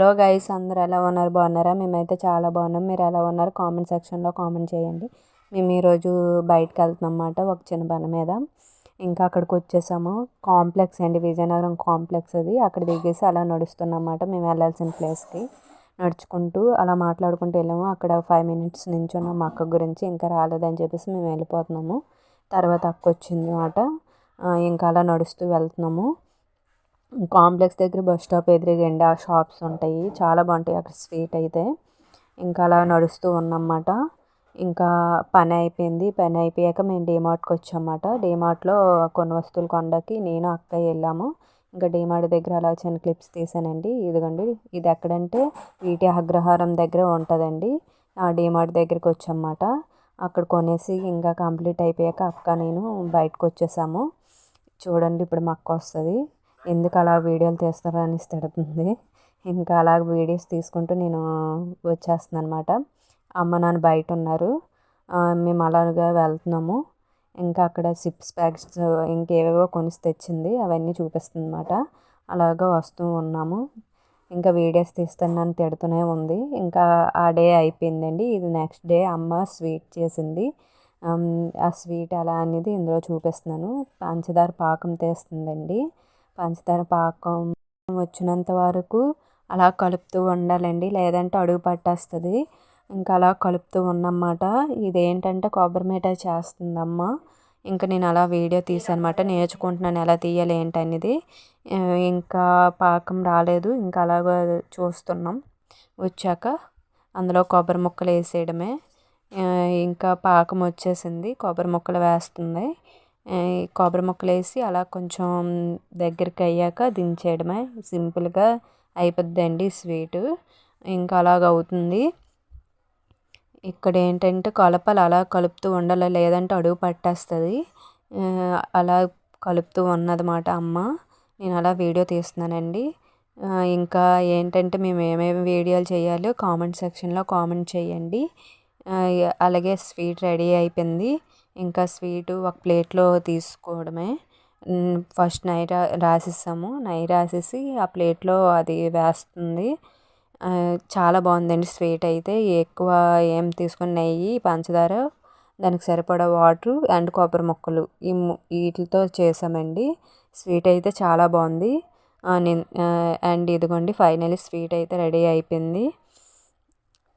Hello guys అందరు ఎలా ఉన్నారు? బాగున్నారా? మేమైతే చాలా బాగున్నాం. మీరు ఎలా ఉన్నారు? కామెంట్ సెక్షన్లో కామెంట్ చేయండి. మేము ఈరోజు బయటకు వెళ్తున్నాం అన్నమాట ఒక చిన్న పని మీద. ఇంకా అక్కడికి వచ్చేసాము. కాంప్లెక్స్ అండి విజయనగరం కాంప్లెక్స్ అది. అక్కడ దిగేసి అలా నడుస్తున్నాం అన్నమాట. మేము వెళ్ళాల్సిన ప్లేస్కి. నడుచుకుంటూ అలా మాట్లాడుకుంటూ వెళ్ళాము. అక్కడ ఫైవ్ మినిట్స్ నించున్నాం మా అక్క గురించి. ఇంకా రాలేదని చెప్పేసి మేము వెళ్ళిపోతున్నాము. తర్వాత అక్క వచ్చింది అన్నమాట. ఇంకా అలా నడుస్తూ వెళ్తున్నాము. కాంప్లెక్స్ దగ్గర బస్ స్టాప్ ఎదురుగండి ఆ షాప్స్ ఉంటాయి. చాలా బాగుంటాయి. అక్కడ స్వీట్ అయితే ఇంకా అలా నడుస్తూ ఉన్నమాట ఇంకా పని అయిపోయింది. పని అయిపోయాక మేము డీమార్ట్కి వచ్చామన్నమాట. డీమార్ట్లో కొన్ని వస్తువులు కొండకి నేను అక్క వెళ్ళాము. ఇంకా డీమార్ట్ దగ్గర అలా చిన్న క్లిప్స్ తీసానండి. ఇదిగోండి. ఇది ఎక్కడంటే వీటి అగ్రహారం దగ్గర ఉంటుందండి. ఆ డీమార్ట్ దగ్గరికి వచ్చామన్నమాట. అక్కడ కొనేసి ఇంకా కంప్లీట్ అయిపోయాక అక్క నేను బయటకు వచ్చేసాము. చూడండి ఇప్పుడు మా అక్క వస్తుంది. ఎందుకు అలా వీడియోలు తీస్తారా అని తిడుతుంది. ఇంకా అలా వీడియోస్ తీసుకుంటూ నేను వచ్చేస్తున్నాను అనమాట అమ్మ నాన్న బయట ఉన్నారు మేము అలాగా వెళ్తున్నాము. ఇంకా అక్కడ సిప్స్ ప్యాకెట్స్ ఇంకేవేవో కొనిసి తెచ్చింది. అవన్నీ చూపిస్తుంది అనమాట అలాగా వస్తూ ఉన్నాము. ఇంకా వీడియోస్ తీస్తున్నాను తిడుతూనే ఉంది. ఇంకా ఆ డే అయిపోయిందండి. ఇది నెక్స్ట్ డే అమ్మ స్వీట్ చేసింది. ఆ స్వీట్ ఎలా అనేది ఇందులో చూపిస్తున్నాను. పంచదార పాకం తీస్తుందండి. పంచదార పాకం వచ్చినంత వరకు అలా కలుపుతూ ఉండాలండి. లేదంటే అడుగు పట్టేస్తుంది. ఇంకా అలా కలుపుతూ ఉన్నమాట. ఇదేంటంటే కొబ్బరి మిఠాయి చేస్తుందమ్మ. ఇంకా నేను అలా వీడియో తీసానమాట నేర్చుకుంటున్నాను ఎలా తీయాలి ఏంటనేది. ఇంకా పాకం రాలేదు. ఇంకా అలాగ చూస్తున్నాం. వచ్చాక అందులో కొబ్బరి ముక్కలు వేసేయడమే. ఇంకా పాకం వచ్చేసింది. కొబ్బరి ముక్కలు వేస్తుంది. కొబ్బరి ముక్కలు వేసి అలా కొంచెం దగ్గరికి అయ్యాక దించేయడమే. సింపుల్గా అయిపోద్దండి స్వీటు. ఇంకా అలాగ అవుతుంది. ఇక్కడ ఏంటంటే కలపాలి అలా కలుపుతూ ఉండాలి లేదంటే అడుగు పట్టేస్తుంది. అలా కలుపుతూ ఉన్నదన్నమాట అమ్మ. నేను అలా వీడియో తీస్తున్నానండి. ఇంకా ఏంటంటే మేము ఏమేమి వీడియోలు చేయాలో కామెంట్ సెక్షన్లో కామెంట్ చేయండి. అలాగే స్వీట్ రెడీ అయిపోయింది. ఇంకా స్వీటు ఒక ప్లేట్లో తీసుకోవడమే. ఫస్ట్ నెయ్యి రాసిస్తాము రాసేసాము. నెయ్యి రాసేసి ఆ ప్లేట్లో అది వేస్తుంది. చాలా బాగుందండి స్వీట్ అయితే. ఎక్కువ ఏం తీసుకుని నెయ్యి పంచదార దానికి సరిపడా వాటర్ అండ్ కొబ్బరి ముక్కలు ఈ వీటితో చేసామండి. స్వీట్ అయితే చాలా బాగుంది. నేను అండ్ ఇదిగోండి ఫైనల్ స్వీట్ అయితే రెడీ అయిపోయింది.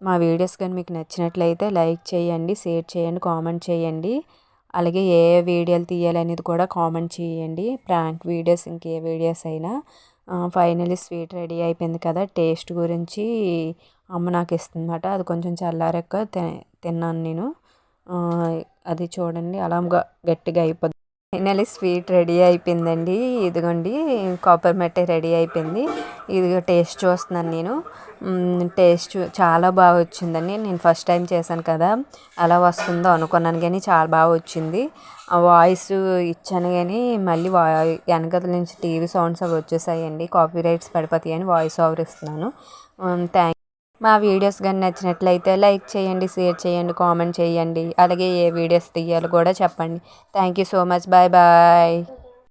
మా వీడియోస్ కానీ మీకు నచ్చినట్లయితే లైక్ చేయండి షేర్ చేయండి కామెంట్ చేయండి. అలాగే ఏ ఏ వీడియోలు తీయాలనేది కూడా కామెంట్ చేయండి. ప్రాంక్ వీడియోస్ ఇంకే వీడియోస్ అయినా. ఫైనలీ స్వీట్ రెడీ అయిపోయింది కదా టేస్ట్ గురించి అమ్మ నాకు ఇస్తుందన్నమాట అది కొంచెం చల్లారాక తిన్నాను నేను. అది చూడండి అలా గట్టిగా అయిపోద్ది. ఫైనలీ స్వీట్ రెడీ అయిపోయిందండి. ఇదిగోండి కాపర్ మెట్టే రెడీ అయిపోయింది. ఇది టేస్ట్ చూస్తున్నాను నేను. టేస్ట్ చాలా బాగా వచ్చిందండి. నేను ఫస్ట్ టైం చేశాను కదా. ఎలా వస్తుందో అనుకున్నాను కానీ చాలా బాగా వచ్చింది. వాయిస్ ఇచ్చాను కానీ మళ్ళీ వా వెనకల నుంచి టీవీ సౌండ్స్ అవి వచ్చేసాయండి. కాపీ రైట్స్ పడిపోతాయని వాయిస్ ఓవర్ ఇస్తున్నాను. థ్యాంక్ మా వీడియోస్ కానీ నచ్చినట్లయితే లైక్ చేయండి షేర్ చేయండి కామెంట్ చేయండి. అలాగే ఏ వీడియోస్ తీయాలో కూడా చెప్పండి. Thank you so much bye bye